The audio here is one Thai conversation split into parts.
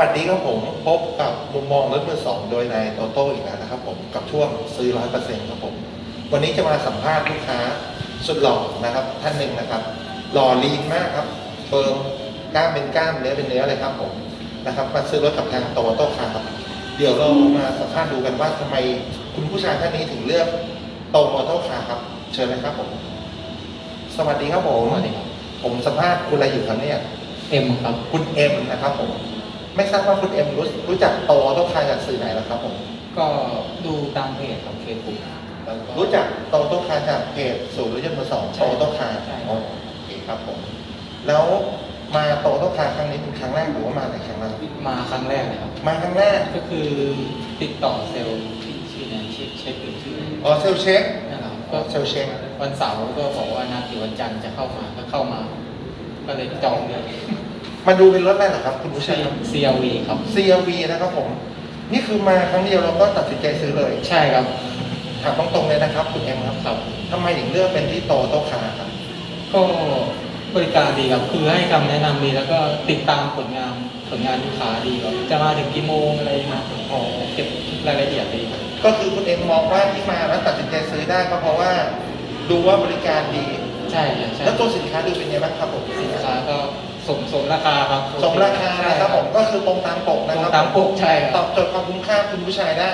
วัสดีครับผมพบกับมุมมองรถมือสองโดยนายโตโต้อีกแล้วนะครับ ผมกับช่วงซื้อร้อยเปอร์เซ็นต์ครับผม วันนี้จะมาสัมภาษณ์ลูกค้าสุดหล่อนะครับ ท่านหนึ่งนะครับ หล่อลีนมากครับเฟิร์มกล้ามเป็นกล้ามเนื้อเป็นเนื้อเลยครับผมนะครับมาซื้อรถกับทางโตโต้คาร์ครับเดี๋ยวเรามาสัมภาษณ์ดูกันว่าทำไมคุณผู้ชายท่านนี้ถึงเลือกโตโต้คาร์ครับ เชิญเลยครับผม สวัสดีครับผมสวัสดีครับผมสัมภาษณ์คุณอะไรอยู่ครับเนี่ยเอ็มครับ คุณเอ็มนะครับผม ไม่ทราบว่าคุณเอ็มรู้รู้จักโตโต้คาร์จากสื่อไหนแล้วครับผม ก็ดูตามเพจของเฟซบุ๊กรู้จักโตโต้คาร์จากเพจศูนย์รถยนต์มือสองใช่โตโต้คาร์ใช่อ๋อโอเคครับผม แล้วมาโตโต้คาร์ครั้งนี้เป็นครั้งแรกหรือว่ามาหลายครั้งแล้วมาครั้งแรกเลยครับ มาครั้งแรกก็คือติดต่อเซลล์ที่ชื่อนั้นชื่อเช็คหรือชื่ออ๋อเซลเช็คนะครับก็เซลเช็ควันเสาร์ก็บอกว่านัดอยู่วันจันทร์จะเข้ามาก็เข้ามา ก็เลยจองเลย มาดูเป็นรถแรกเหรอครับ คุณผู้ชายครับ CRV ครับ CRV นะครับผม นี่คือมาครั้งเดียวเราก็ตัดสินใจซื้อเลยใช่ครับ ถามตรงๆเลยนะครับ คุณเอ็มครับครับ ทำไมถึงเลือกเป็นที่โตโต้คาร์ครับ ก็บริการดีครับ คือให้คำแนะนำดีแล้วก็ติดตามผลงานผลงานลูกค้าดีครับจะมาถึงกี่โมงอะไรนะอ๋อเก็บรายละเอียดดีครับก็คือคุณเอ็มมองว่าที่มาแล้วตัดสินใจซื้อได้ก็เพราะว่าดูว่าบริการดี ใช่ครับใช่แล้วตัวสินค้าดูเป็นไงบ้างครับผม สินค้าก็ส มสมราคาครับสมราคานะครับผมก็คือตรงตามปกตนะรงครับตามปกใช่คตรัอบบโจทย์ความคุ้มค่าคุณผู้ชายได้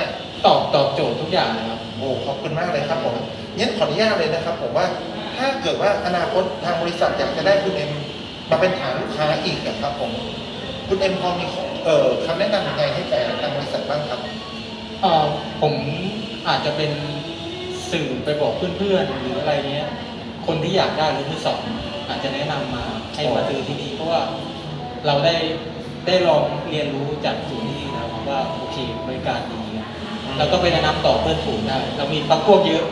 ตอบตอบโจทย์ทุกอย่างเลยครับ โอ้ขอบคุณมากเลยครับผมงั้นขออนุญาตเลยนะครับ ผมว่าถ้าเกิดว่าอนาคตทางบริษัทอยากจะได้คุณเอ็มมาเป็นฐานลูกค้าอีกอะครับ ผม คุณเอ็มพอมีเอ่อคำแนะนำยังไงให้แก่ทางบริษัทบ้างครับ เอ่อผมอาจจะเป็นสื่อไปบอกเพื่อนๆหรืออะไรเงี้ย คนที่อยากได้รถมือสองอาจจะแนะนำมาให้มาซื้อที่นี่ เพราะว่าเราได้ได้ลองเรียนรู้จากศูนย์ที่แล้วว่าโอเคบริการดีครับแล้วก็ไปแนะนำต่อเพื่อนฝูงได้เรามีปักพวกเยอะ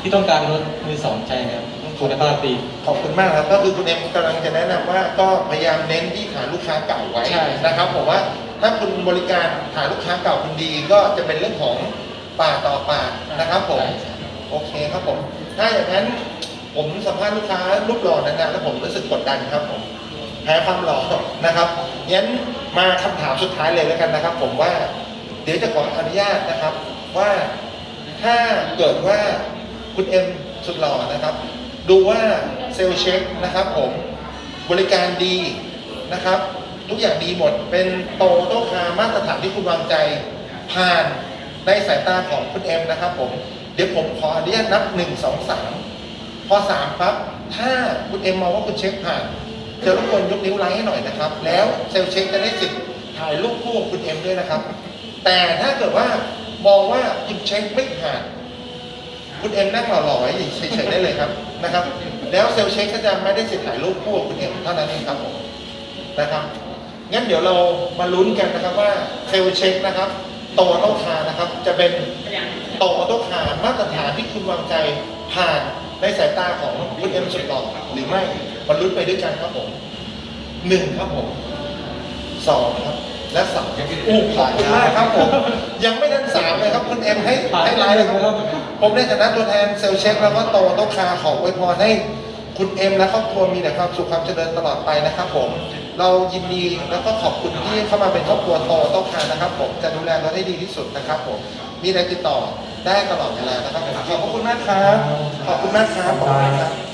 ที่ต้องการรถมือสองใช่ครับคุณภาพดีขอบคุณมากครับ ก็คือคุณเอ็มกำลังจะแนะนำว่าก็พยายามเน้นที่ฐานลูกค้าเก่าไว้ใช่นะครับผมว่าถ้าคุณบริการฐานลูกค้าเก่าคุณดี ก็จะเป็นเรื่องของปากต่อปากนะครับผมใช่ใช่โอเคครับผม ถ้าอย่างนั้นผมสัมภาษณ์ลูกค้ารูปหล่อนานๆแล้วผมรู้สึกกดดันครับผม แพ้ความหล่อนะครับงั้นมาคำถามสุดท้ายเลยแล้วกันนะครับ ผมว่าเดี๋ยวจะขออนุญาตนะครับว่าถ้าเกิดว่าคุณเอ็มสุดหล่อนะครับ ดูว่าเซลเช็คนะครับ ผมบริการดีนะครับ ทุกอย่างดีหมดเป็นโตโต้คามาตรฐานที่คุณวางใจผ่านในสายตาของคุณเอ็มนะครับผมเดี๋ยวผมขออนุญาตนับหนึ่งสองสามพอสามปั๊บถ้าคุณเอ็มมองว่าคุณเช็คผ่าน จะรบกวนยกนิ้วไลค์ให้หน่อยนะครับ แล้วเซลเช็คจะได้สิทธิ์ถ่ายรูปคู่กับคุณเอ็มด้วยนะครับ แต่ถ้าเกิดว่ามองว่าคุณเช็คไม่ผ่านคุณเอ็มนั่งหล่อๆไว้เฉยๆได้เลยครับนะครับ แล้วเซลเช็คก็จะไม่ได้สิทธิ์ถ่ายรูปคู่กับคุณเอ็มเท่านั้นเองครับผมนะครับงั้นเดี๋ยวเรามาลุ้นกันนะครับว่าเซลเช็คนะครับโตโต้คาร์นะครับ จะเป็นโตโต้คาร์มาตรฐานที่คุณวางใจผ่าน ในสายตาของคุณเอ็มสุดหล่อหรือไม่มาลุ้นไปด้วยกันครับผมหนึ่งครับผมสองครับ และสามอู้ขอบคุณมากครับผมยังไม่ทันสามเลยครับคุณเอ็มให้ให้ไลน์เลยครับ ผมในฐานะตัวแทนเซลล์เช็คแล้วก็โตโต้คาร์ขออวยพรให้คุณเอ็มและครอบครัวมีแต่ความสุขความเจริญตลอดไปนะครับ ผม เรายินดีแล้วก็ขอบคุณที่เข้ามาเป็นครอบครัวโตโต้คาร์นะครับ ผมจะดูแลเราได้ดีที่สุดนะครับ ผมมีอะไรติดต่อ ได้ตลอดเวลานะครับผมขอบคุณมากครับ ขอบคุณมากครับขอบคุณมากครับ